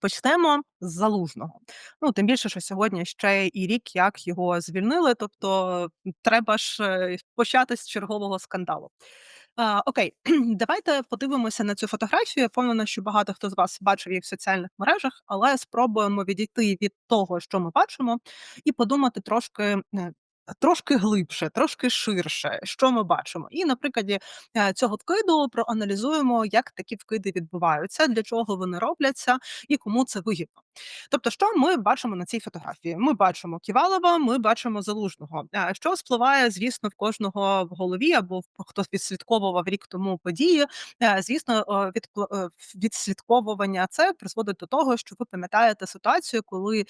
Почнемо з Залужного. Ну, тим більше, що сьогодні ще і рік, як його звільнили, тобто треба ж е, почати з чергового скандалу. А, окей, давайте подивимося на цю фотографію. Я впевнена, що багато хто з вас бачив її в соціальних мережах, але спробуємо відійти від того, що ми бачимо, і подумати трошки. Трошки глибше, трошки ширше, що ми бачимо, і на прикладі е, цього вкиду проаналізуємо, як такі вкиди відбуваються, для чого вони робляться, і кому це вигідно. Тобто, що ми бачимо на цій фотографії? Ми бачимо Ківалова, ми бачимо Залужного. Що спливає, звісно, в кожного в голові або в хто відслідковував рік тому події. е, Звісно, е, відпл- е, відслідковування це призводить до того, що ви пам'ятаєте ситуацію, коли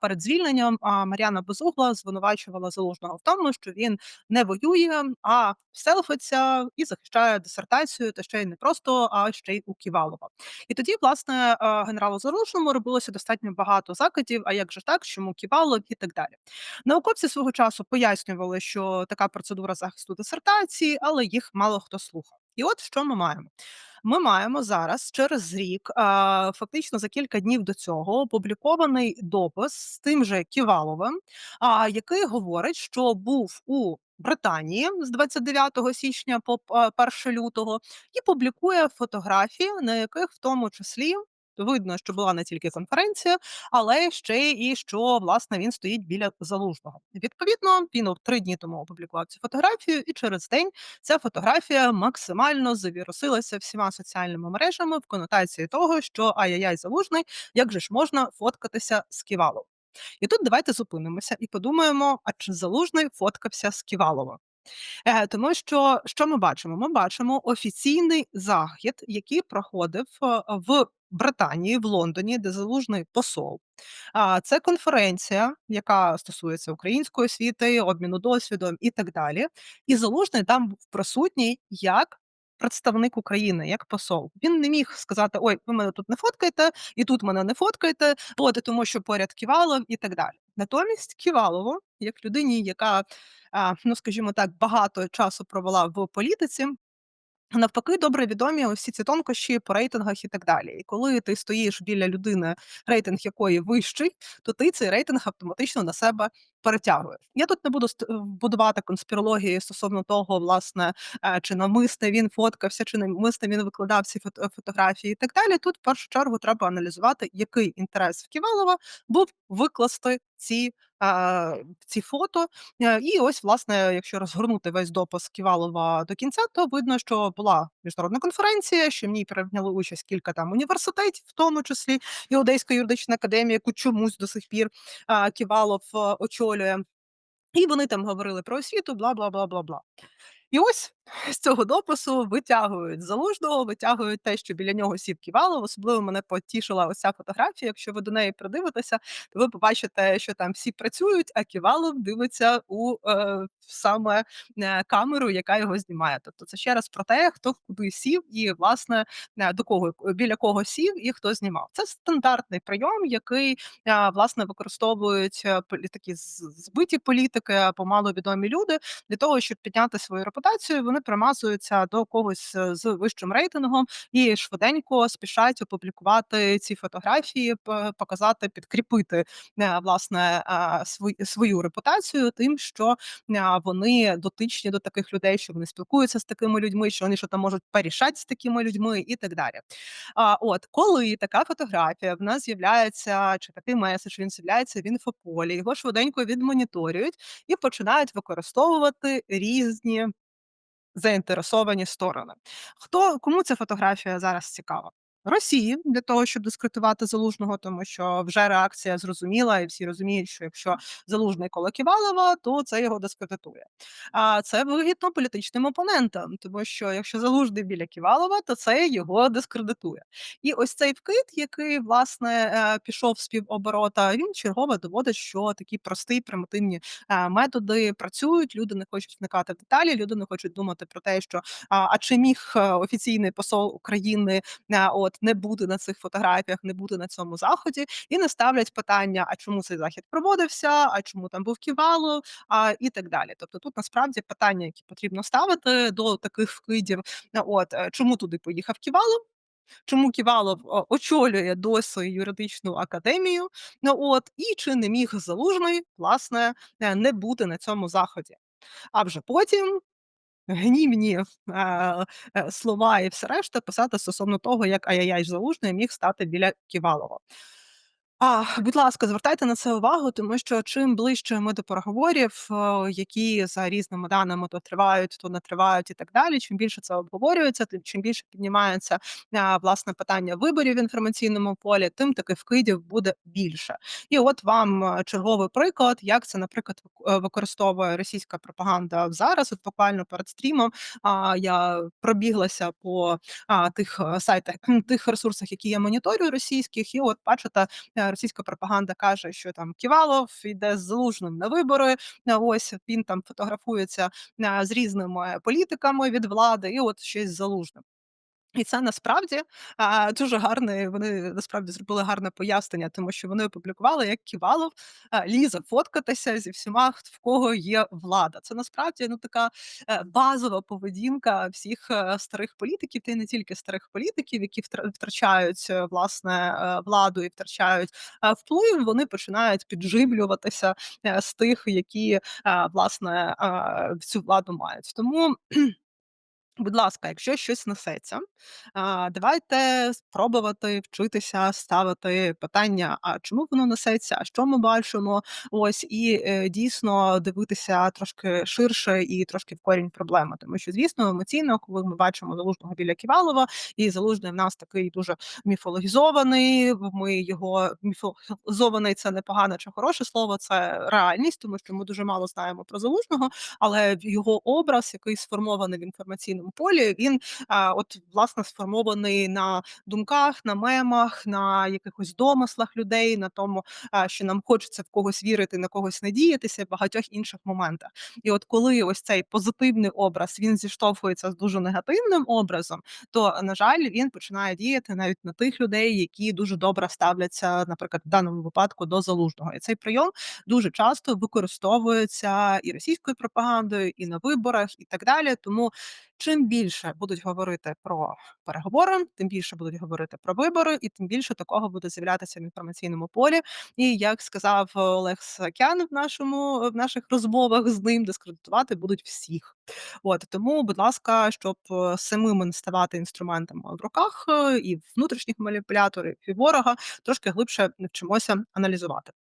перед звільненням Мар'яна Безугла звинувачувала Залужного в тому, що він не воює, а селфиться і захищає дисертацію, та ще й не просто, а ще й у Ківалова. І тоді, власне, генералу Залужному робилося достатньо багато закидів. А як же так, чому Ківалов і так далі. Науковці свого часу пояснювали, що така процедура захисту дисертації, але їх мало хто слухав. І от що ми маємо. Ми маємо зараз через рік, фактично за кілька днів до цього, опублікований допис з тим же Ківаловим, який говорить, що був у Британії з 29 січня по п- 1 лютого, і публікує фотографії, на яких в тому числі видно, що була не тільки конференція, але ще і що власне він стоїть біля залужного. Відповідно, він три дні тому опублікував цю фотографію, і через день ця фотографія максимально завірусилася всіма соціальними мережами в конотації того, що ай-яй-яй залужний, як же ж можна фоткатися з Ківаловим. І тут давайте зупинимося і подумаємо, а чи залужний фоткався з Ківаловим? Е, тому що що ми бачимо? Ми бачимо офіційний захід, який проходив е, в Британії, в Лондоні, де залужний посол. А це конференція, яка стосується української освіти, обміну досвідом і так далі. І залужний там був присутній як. Представник України як посол він не міг сказати: Ой, ви мене тут не фоткаєте, і тут мене не фоткаєте, от тому, що поряд Ківалов і так далі. Натомість Ківалову, як людині, яка ну скажімо так, багато часу провела в політиці. Навпаки, добре відомі усі ці тонкощі по рейтингах і так далі. І коли ти стоїш біля людини, рейтинг якої вищий, то ти цей рейтинг автоматично на себе перетягуєш. Я тут не буду ст- будувати конспірології стосовно того, власне, е, чи навмисне він фоткався, чи навмисне він викладав ці фото- фотографії і так далі. Тут в першу чергу треба аналізувати, який інтерес в Ківалова був викласти ці. е, Ці фото Е, і ось, власне, якщо розгорнути весь допис Ківалова до кінця, то видно, що була міжнародна конференція, що в ній прийняли участь кілька там університетів, в тому числі і Одеська юридична академія, яку чомусь до сих пір а, Ківалов е, очолює. І вони там говорили про освіту, бла бла бла бла бла. І ось з цього допису витягують залужного, витягують те, що біля нього сів Ківалов. Особливо мене потішила ось фотографія. Якщо ви до неї придивитеся, то ви побачите, що там всі працюють, а Ківалов дивиться у е, саме е, камеру, яка його знімає. Тобто, це ще раз про те, хто куди сів, і власне е, до кого біля кого сів і хто знімав. Це стандартний прийом, який е, власне використовують е, такі збиті політики або маловідомі люди для того, щоб підняти свою репутацію, вони примазуються до когось е, з вищим рейтингом і швиденько спішать опублікувати ці фотографії, показати, підкріпити е, власне е, свою, репутацію, тим, що вони дотичні до таких людей, що вони спілкуються з такими людьми, що вони що там можуть порішати з такими людьми, і так далі. А, от коли така фотографія в нас з'являється, чи такий меседж він з'являється в інфополі, його швиденько відмоніторюють і починають використовувати різні заінтересовані сторони. Хто кому ця фотографія зараз цікава? Росії для того, щоб дискредитувати залужного, тому що вже реакція зрозуміла, і всі розуміють, що якщо залужний коло Ківалова, то це його дискредитує. А це вигідно політичним опонентам, тому що якщо залужний біля Ківалова, то це його дискредитує. І ось цей вкид, який власне е, пішов з півоборота, він чергово доводить, що такі прості примітивні е, методи працюють. Люди не хочуть вникати в деталі, люди не хочуть думати про те, що а, чи міг е, офіційний посол України от не бути на цих фотографіях, не бути на цьому заході, і не ставлять питання: а чому цей захід проводився, а чому там був Ківалов, а і так далі. Тобто, тут насправді питання, які потрібно ставити до таких вкидів. е, От е, чому туди поїхав Ківалов? чому Ківалов очолює досі юридичну академію, ну от, і чи не міг Залужний, власне, е, не бути на цьому заході. А вже потім гнівні, е, слова і все решта писати стосовно того, як ай-яй-яй Залужний міг стати біля Ківалова. А, будь ласка, звертайте на це увагу, тому що чим ближче ми до переговорів, які за різними даними то тривають, то не тривають і так далі. Чим більше це обговорюється, тим чим більше піднімається власне питання виборів в інформаційному полі, тим таких вкидів буде більше. І от вам е, черговий приклад, як це, наприклад, е, використовує російська пропаганда зараз. От буквально перед стрімом я пробіглася по тих е, сайтах, тих ресурсах, які я моніторю російських, і от бачите, російська пропаганда каже, що там Ківалов йде з Залужним на вибори. е, Ось він там фотографується е, з різними політиками від влади, і от щось з Залужним. І це насправді, а, дуже гарне вони насправді зробили гарне пояснення, тому що вони опублікували, як Ківалов, а, лізе фоткатися зі всіма, в кого є влада. Це насправді, ну, така, е, базова поведінка всіх, е, старих політиків, та й не тільки старих політиків, які втра втрачають, е, власне, е, владу і втрачають, е, вплив. Вони починають підживлюватися, е, з тих, які, е, власне, е, цю владу мають. Тому Будь ласка, якщо щось несеться, давайте спробувати вчитися ставити питання: а чому воно несеться, а що ми бачимо? Ось і е, дійсно дивитися трошки ширше і трошки в корінь проблеми. Тому що, звісно, емоційно, коли ми бачимо залужного біля Ківалова, і залужний в нас такий дуже міфологізований. Ми його міфологізований це не погане чи хороше слово, це реальність, тому що ми дуже мало знаємо про залужного але його образ, який сформований в інформаційному полі, він от власне сформований на думках, на мемах, на якихось домислах людей, на тому, що нам хочеться в когось вірити, на когось надіятися, в багатьох інших моментах. І от коли ось цей позитивний образ він зіштовхується з дуже негативним образом, то на жаль, він починає діяти навіть на тих людей, які дуже добре ставляться, наприклад, в даному випадку до залужного. І цей прийом дуже часто використовується і російською пропагандою, і на виборах, і так далі. Тому чим більше будуть говорити про переговори, тим більше будуть говорити про вибори, і тим більше такого буде з'являтися в інформаційному полі. І як сказав Олег Сакян в нашому в наших розмовах з ним, дискредитувати будуть всіх. От тому, будь ласка, щоб е, самими не ставати інструментами в руках е, і внутрішніх маніпуляторів, і ворога, трошки глибше навчимося аналізувати.